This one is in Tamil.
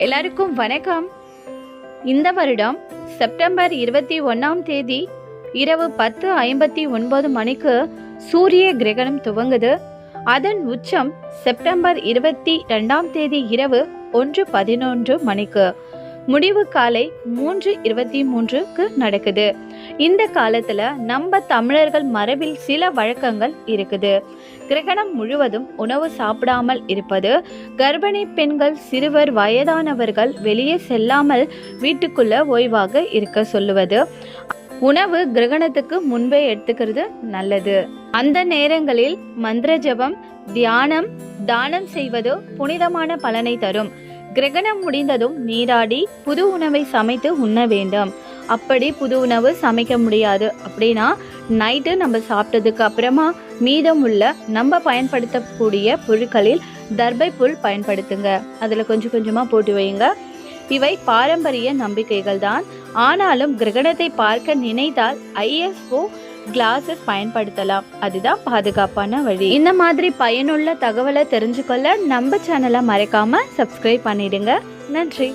எல்லாருக்கும் வணக்கம். இந்த வருடம் செப்டம்பர் இருபத்தி ஒன்றாம் தேதி இரவு பத்து ஐம்பத்தி ஒன்பது மணிக்கு சூரிய கிரகணம் துவங்குது. அதன் உச்சம் செப்டம்பர் இருபத்தி ரெண்டாம் தேதி இரவு ஒன்று பதினொன்று மணிக்கு. முடிவு காலை மூன்று இருபத்தி மூன்றுக்கு நடக்குது. இந்த காலத்துல நம்ம தமிழர்கள் மரபில் சில வழக்கங்கள் இருக்குது. கிரகணம் முழுவதும் உணவு சாப்பிடாமல் இருப்பது கர்ப்பிணி பெண்கள் சிறுவர் வயதானவர்கள் வெளியே செல்லாமல் வீட்டுக்குள்ள ஓய்வாக இருக்க சொல்லுவது. உணவு கிரகணத்துக்கு முன்பே எடுத்துக்கிறது நல்லது. அந்த நேரங்களில் மந்திர ஜபம் தியானம் தானம் செய்வது புனிதமான பலனை தரும். கிரகணம் முடிந்ததும் நீராடி புது உணவை சமைத்து உண்ண வேண்டும். அப்படி புது உணவு சமைக்க முடியாது. அப்படின்னா நைட்டு நம்ம சாப்பிட்டதுக்கு அப்புறமா மீதம் உள்ள நம்ம பயன்படுத்தக்கூடிய பொருட்களில் தர்பை புல் பயன்படுத்துங்க. அதில் கொஞ்சம் கொஞ்சமாக போட்டு வைங்க. இவை பாரம்பரிய நம்பிக்கைகள் தான். ஆனாலும் கிரகணத்தை பார்க்க நினைத்தால் ஐஎஸ்ஓ கிளாஸஸ் பயன்படுத்தலாம். அதுதான் பாதுகாப்பான வழி. இந்த மாதிரி பயனுள்ள தகவலை தெரிஞ்சுக்கொள்ள நம்ம சேனலை மறக்காம சப்ஸ்கிரைப் பண்ணிடுங்க. நன்றி.